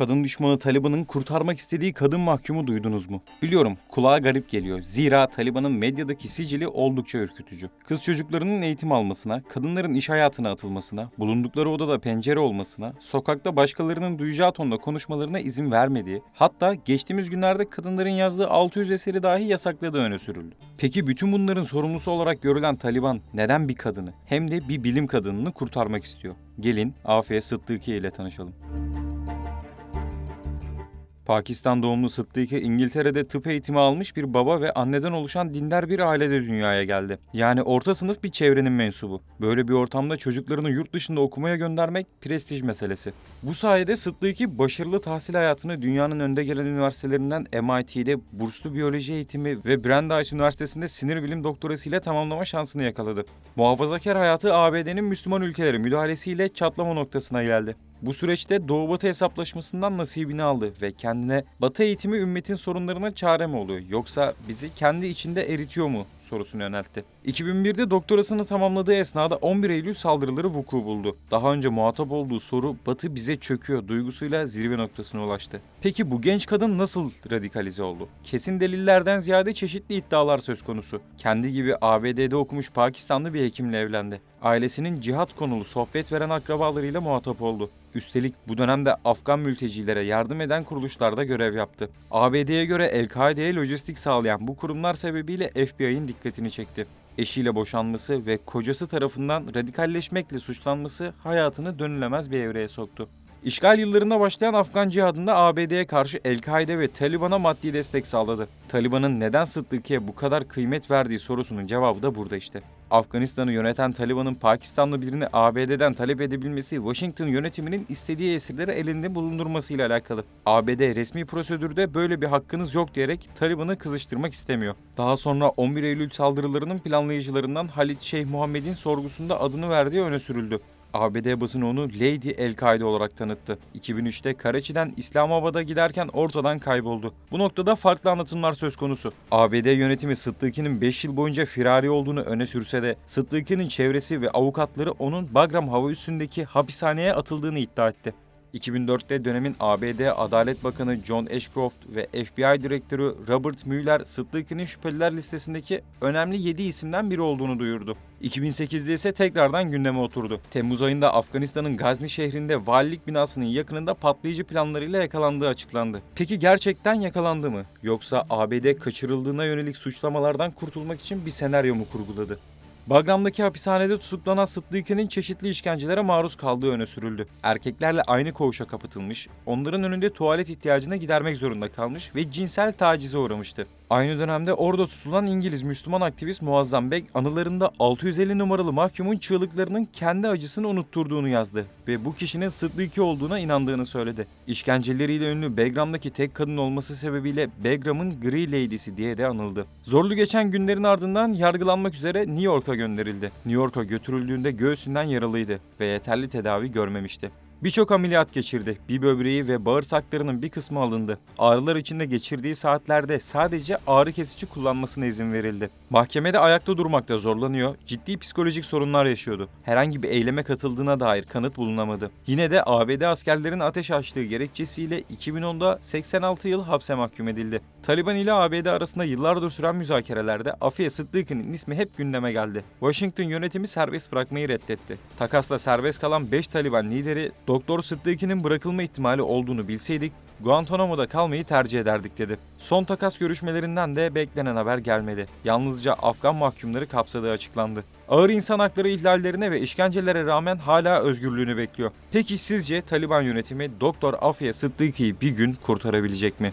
kadın düşmanı Taliban'ın kurtarmak istediği kadın mahkumu duydunuz mu? Biliyorum kulağa garip geliyor. Zira Taliban'ın medyadaki sicili oldukça ürkütücü. Kız çocuklarının eğitim almasına, kadınların iş hayatına atılmasına, bulundukları odada pencere olmasına, sokakta başkalarının duyacağı tonda konuşmalarına izin vermediği, hatta geçtiğimiz günlerde kadınların yazdığı 600 eseri dahi yasakladığı öne sürüldü. Peki bütün bunların sorumlusu olarak görülen Taliban neden bir kadını hem de bir bilim kadınını kurtarmak istiyor? Gelin Afiye Sıddıkiye ile tanışalım. Pakistan doğumlu Sıddıkı İngiltere'de tıp eğitimi almış bir baba ve anneden oluşan dindar bir ailede dünyaya geldi. Yani orta sınıf bir çevrenin mensubu. Böyle bir ortamda çocuklarını yurt dışında okumaya göndermek prestij meselesi. Bu sayede Sıddıkı başarılı tahsil hayatını dünyanın önde gelen üniversitelerinden MIT'de burslu biyoloji eğitimi ve Brandeis Üniversitesi'nde sinir bilim doktorası ile tamamlama şansını yakaladı. Muhafazakar hayatı ABD'nin Müslüman ülkeleri müdahalesiyle çatlama noktasına geldi. Bu süreçte Doğu Batı hesaplaşmasından nasibini aldı ve kendine Batı eğitimi ümmetin sorunlarına çare mi oluyor yoksa bizi kendi içinde eritiyor mu sorusunu yöneltti. 2001'de doktorasını tamamladığı esnada 11 Eylül saldırıları vuku buldu. Daha önce muhatap olduğu soru Batı bize çöküyor duygusuyla zirve noktasına ulaştı. Peki bu genç kadın nasıl radikalize oldu? Kesin delillerden ziyade çeşitli iddialar söz konusu. Kendi gibi ABD'de okumuş Pakistanlı bir hekimle evlendi. Ailesinin cihat konulu sohbet veren akrabalarıyla muhatap oldu. Üstelik bu dönemde Afgan mültecilere yardım eden kuruluşlarda görev yaptı. ABD'ye göre El-Kaide'ye lojistik sağlayan bu kurumlar sebebiyle FBI'nin dikkatini çekti. Eşiyle boşanması ve kocası tarafından radikalleşmekle suçlanması hayatını dönülemez bir evreye soktu. İşgal yıllarında başlayan Afgan cihadında ABD'ye karşı El-Kaide ve Taliban'a maddi destek sağladı. Taliban'ın neden Sıddıki'ye bu kadar kıymet verdiği sorusunun cevabı da burada işte. Afganistan'ı yöneten Taliban'ın Pakistanlı birini ABD'den talep edebilmesi Washington yönetiminin istediği esirleri elinde bulundurmasıyla alakalı. ABD resmi prosedürde böyle bir hakkınız yok diyerek Taliban'ı kızıştırmak istemiyor. Daha sonra 11 Eylül saldırılarının planlayıcılarından Halit Şeyh Muhammed'in sorgusunda adını verdiği öne sürüldü. ABD basını onu Lady El-Kaide olarak tanıttı. 2003'te Karachi'den İslamabad'a giderken ortadan kayboldu. Bu noktada farklı anlatımlar söz konusu. ABD yönetimi Sıddıki'nin 5 yıl boyunca firari olduğunu öne sürse de Sıddıki'nin çevresi ve avukatları onun Bagram hava üssündeki hapishaneye atıldığını iddia etti. 2004'te dönemin ABD Adalet Bakanı John Ashcroft ve FBI Direktörü Robert Mueller Sıddıki'nin şüpheliler listesindeki önemli 7 isimden biri olduğunu duyurdu. 2008'de ise tekrardan gündeme oturdu. Temmuz ayında Afganistan'ın Gazni şehrinde valilik binasının yakınında patlayıcı planlarıyla yakalandığı açıklandı. Peki gerçekten yakalandı mı? Yoksa ABD kaçırıldığına yönelik suçlamalardan kurtulmak için bir senaryo mu kurguladı? Bagram'daki hapishanede tutuklanan Sıddıki'nin çeşitli işkencelere maruz kaldığı öne sürüldü. Erkeklerle aynı koğuşa kapatılmış, onların önünde tuvalet ihtiyacını gidermek zorunda kalmış ve cinsel tacize uğramıştı. Aynı dönemde orada tutulan İngiliz Müslüman aktivist Muazzam Beg anılarında 650 numaralı mahkumun çığlıklarının kendi acısını unutturduğunu yazdı ve bu kişinin Sıddıki olduğuna inandığını söyledi. İşkenceleriyle ünlü Begram'daki tek kadın olması sebebiyle Begram'ın Gri Lady'si diye de anıldı. Zorlu geçen günlerin ardından yargılanmak üzere New York'a gönderildi. New York'a götürüldüğünde göğsünden yaralıydı ve yeterli tedavi görmemişti. Birçok ameliyat geçirdi. Bir böbreği ve bağırsaklarının bir kısmı alındı. Ağrılar içinde geçirdiği saatlerde sadece ağrı kesici kullanmasına izin verildi. Mahkemede ayakta durmakta zorlanıyor, ciddi psikolojik sorunlar yaşıyordu. Herhangi bir eyleme katıldığına dair kanıt bulunamadı. Yine de ABD askerlerin ateş açtığı gerekçesiyle 2010'da 86 yıl hapse mahkum edildi. Taliban ile ABD arasında yıllardır süren müzakerelerde Afiye Sıddıkı'nın ismi hep gündeme geldi. Washington yönetimi serbest bırakmayı reddetti. Takasla serbest kalan 5 Taliban lideri Doktor Sıddıki'nin bırakılma ihtimali olduğunu bilseydik Guantanamo'da kalmayı tercih ederdik dedi. Son takas görüşmelerinden de beklenen haber gelmedi. Yalnızca Afgan mahkumları kapsadığı açıklandı. Ağır insan hakları ihlallerine ve işkencelere rağmen hala özgürlüğünü bekliyor. Peki sizce Taliban yönetimi Doktor Afiye Sıddıki'yi bir gün kurtarabilecek mi?